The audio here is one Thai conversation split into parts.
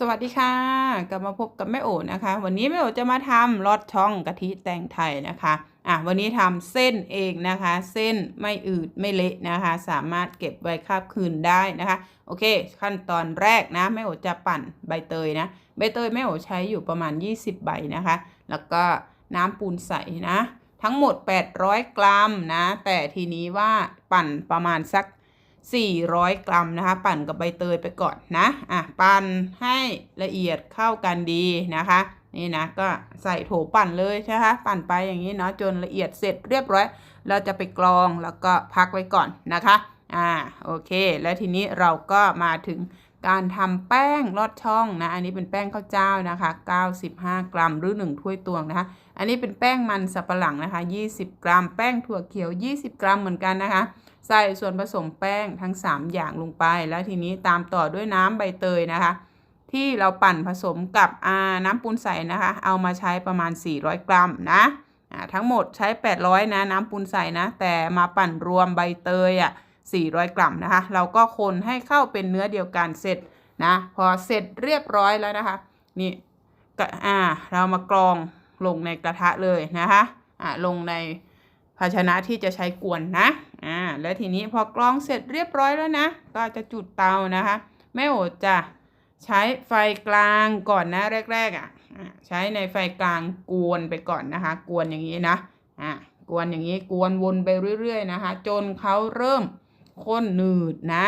สวัสดีค่ะ กลับมาพบกับแม่โอ๋นะคะ วันนี้แม่โอ๋จะมาทำลอดช่องกะทิแตงไทยนะคะอะวันนี้ทำเส้นเองนะคะ เส้นไม่อืดไม่เละนะคะ สามารถเก็บไว้คาบคืนได้นะคะ โอเค ขั้นตอนแรกนะแม่โอ๋จะปั่นใบเตยนะ ใบเตยแม่โอ๋ใช้อยู่ประมาณ 20 ใบนะคะ แล้วก็น้ำปูนใสนะ ทั้งหมด 800 กรัมนะ แต่ทีนี้ว่าปั่นประมาณสัก 400 กรัมนะคะ ปั่นกับใบเตยไปก่อนนะอะปั่นให้ละเอียดเข้ากันดีนะคะ นี่นะก็ใส่โถปั่นเลยนะคะปั่นไปอย่างนี้เนาะจนละเอียดเสร็จเรียบร้อย เราจะไปกรองแล้วก็พักไว้ก่อนนะคะอ่าโอเค แล้วทีนี้เราก็มาถึงการทำแป้งลอดช่องนะ อันนี้เป็นแป้งข้าวเจ้านะคะ 95 กรัมหรือ 1 ถ้วยตวงนะคะ อันนี้เป็นแป้งมันสับปะหลังนะคะ 20 กรัม แป้งถั่วเขียว 20 กรัมเหมือนกันนะคะ ใส่ส่วนผสมแป้งทั้ง 3 อย่างลงไป แล้วทีนี้ตามต่อด้วยน้ำใบเตยนะคะ ที่เราปั่นผสมกับอาน้ำปูนใสนะคะ เอามาใช้ประมาณ 400 กรัมนะอ่าทั้งหมดใช้ 800 นะน้ำปูนใสนะ แต่มาปั่นรวมใบเตยอะ400 กรัมนะคะ เราก็คนให้เข้าเป็นเนื้อเดียวกันเสร็จนะพอเสร็จเรียบร้อยแล้วนะคะนี่ก็อ่าเรามากรองลงในกระทะเลยนะคะอ่าลงใน ภาชนะที่จะใช้กวนนะ อ่า แล้วทีนี้พอกรองเสร็จเรียบร้อยแล้วนะ ก็จะจุดเตานะคะ แม่โอจะใช้ไฟกลางก่อนนะแรกๆอะ ใช้ในไฟกลางกวนไปก่อนนะคะ กวนอย่างนี้นะ อ่ากวนอย่างนี้กวนวนไปเรื่อยๆนะคะ จนเขาเริ่มข้นหนืดนะ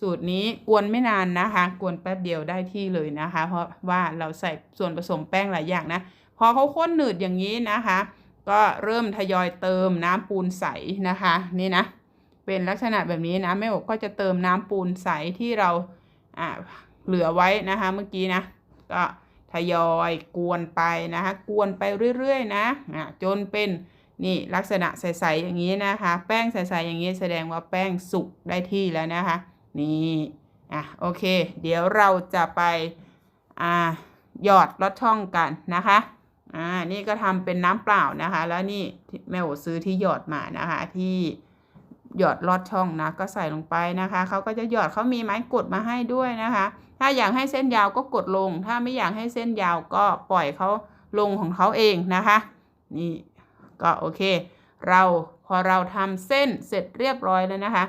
สูตรนี้กวนไม่นานนะคะ กวนแป๊บเดียวได้ที่เลยนะคะ เพราะว่าเราใส่ส่วนผสมแป้งหลายอย่างนะ พอเขาข้นหนืดอย่างนี้นะคะ ก็เริ่มทยอยเติมน้ำปูนใสนะคะนี่นะเป็นลักษณะแบบนี้นะแม่อกก็จะเติมน้ำปูนใสที่เราอ่าเหลือไว้นะคะเมื่อกี้นะก็ทยอยกวนไปนะคะกวนไปเรื่อยๆนะอ่าจนเป็นนี่ลักษณะใสๆอย่างนี้นะคะ แป้งใสๆอย่างนี้แสดงว่าแป้งสุกได้ที่แล้วนะคะนี่อะโอเค เดี๋ยวเราจะไปอ่าหยอดลอดช่องกันนะคะ อ่า นี่ก็ทำเป็นน้ำเปล่านะคะ แล้วนี่แม่โอซื้อที่หยอดมานะคะ ที่หยอดลอดช่องนะ ก็ใส่ลงไปนะคะเขาก็จะหยอดเขามีไม้กดมาให้ด้วยนะคะ ถ้าอยากให้เส้นยาวก็กดลง ถ้าไม่อยากให้เส้นยาวก็ปล่อยเขาลงของเขาเองนะคะ นี่ก็โอเค เราพอเราทำเส้นเสร็จเรียบร้อยแล้วนะคะ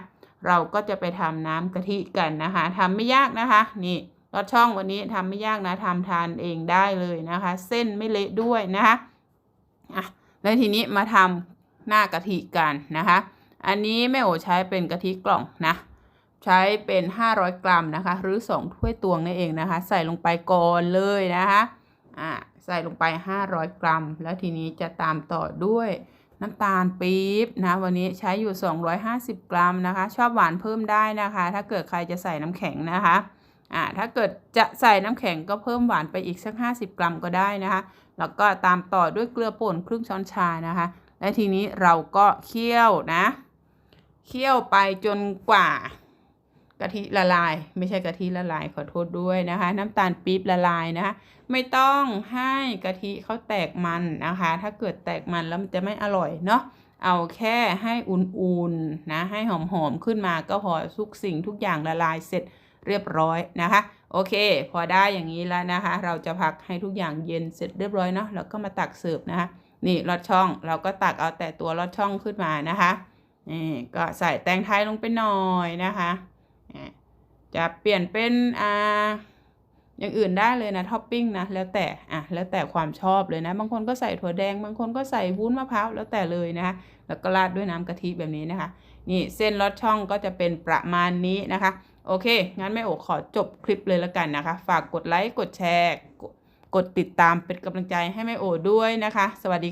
เราก็จะไปทำน้ำกะทิกันนะคะทำไม่ยากนะคะ นี่ อดช่องวันนี้ทำไม่ยากนะทำทานเองได้เลยนะคะ เส้นไม่เละด้วยนะคะอะแล้วทีนี้มาทำหน้ากะทิกันนะคะ อันนี้แม่โอใช้เป็นกะทิกล่องนะ ใช้เป็น 500 กรัมนะคะ หรือ 2 ถ้วยตวงนั่นเองนะคะ ใส่ลงไปก่อนเลยนะคะอ่าใส่ลงไป 500 กรัม แล้วทีนี้จะตามต่อด้วยน้ำตาลปี๊บนะ วันนี้ใช้อยู่ 250 กรัมนะคะ ชอบหวานเพิ่มได้นะคะ ถ้าเกิดใครจะใส่น้ำแข็งนะคะ อ่าถ้าเกิดจะใส่น้ำแข็งก็เพิ่มหวานไปอีกสัก 50 กรัมก็ได้นะคะ แล้วก็ตามต่อด้วยเกลือป่นครึ่งช้อนชานะคะ และทีนี้เราก็เคี่ยวนะเคี่ยวไปจนกว่ากะทิละลาย ไม่ใช่กะทิละลายขอโทษด้วยนะคะ น้ำตาลปี๊บละลายนะคะไม่ต้องให้กะทิเขาแตกมันนะคะ ถ้าเกิดแตกมันแล้วมันจะไม่อร่อยเนาะเอาแค่ให้อุ่นๆนะให้หอมๆขึ้นมาก็พอทุกสิ่งทุกอย่างละลายเสร็จ เรียบร้อยนะคะ โอเค พอได้อย่างนี้แล้วนะคะ เราจะพักให้ทุกอย่างเย็นเสร็จเรียบร้อยเนาะแล้วก็มาตักเสิร์ฟนะคะ นี่ลอดช่องเราก็ตักเอาแต่ตัวลอดช่องขึ้นมานะคะนี่ก็ใส่แตงไทยลงไปหน่อยนะคะจะเปลี่ยนเป็นอ่าอย่างอื่นได้เลยนะท็อปปิ้งนะแล้วแต่อะแล้วแต่ความชอบเลยนะ บางคนก็ใส่ถั่วแดง บางคนก็ใส่วุ้นมะพร้าวแล้วแต่เลยนะคะแล้วก็ราดด้วยน้ำกะทิแบบนี้นะคะ นี่เส้นลอดช่องก็จะเป็นประมาณนี้นะคะ โอเค งั้นแม่โอขอจบคลิปเลยแล้วกันนะคะ ฝากกดไลค์ กดแชร์ กดติดตามเป็นกำลังใจให้แม่โอด้วยนะคะ สวัสดี